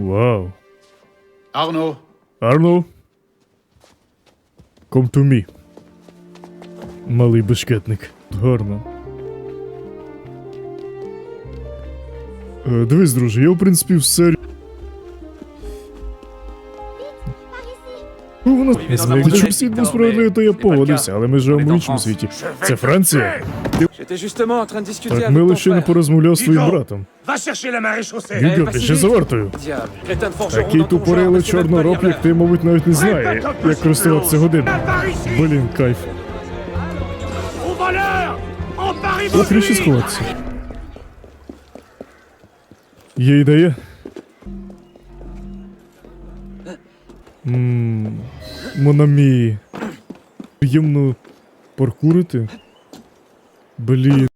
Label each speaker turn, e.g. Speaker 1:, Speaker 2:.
Speaker 1: Вау.
Speaker 2: Arnaud,
Speaker 1: Арно. Come to me. Малий бешкетник. Гарно. Е, дивись, друже, я в принципі все. Ну, воно якщо світ був справедливий, то я погодився, але ми живемо в іншому світі. Це Франція.
Speaker 3: J'étais justement en train de discuter
Speaker 1: Так
Speaker 3: avec
Speaker 1: мило
Speaker 3: ton
Speaker 1: не
Speaker 3: frère.
Speaker 1: порозмовляв з твоїм братом.
Speaker 2: Va chercher la marée chaussée.
Speaker 1: Ти ще
Speaker 3: vite. Diable, crétin de forgeron
Speaker 1: Такий
Speaker 3: dans ton genre, pas
Speaker 1: чорнороб, як ти, мабуть, навіть не знає, як користуватися годинником. Блін, кайф.
Speaker 2: Au voleur En Paris
Speaker 1: О, краще сховатися. Є ідея? Ммм. Монамі. Приємно паркурити. Блін.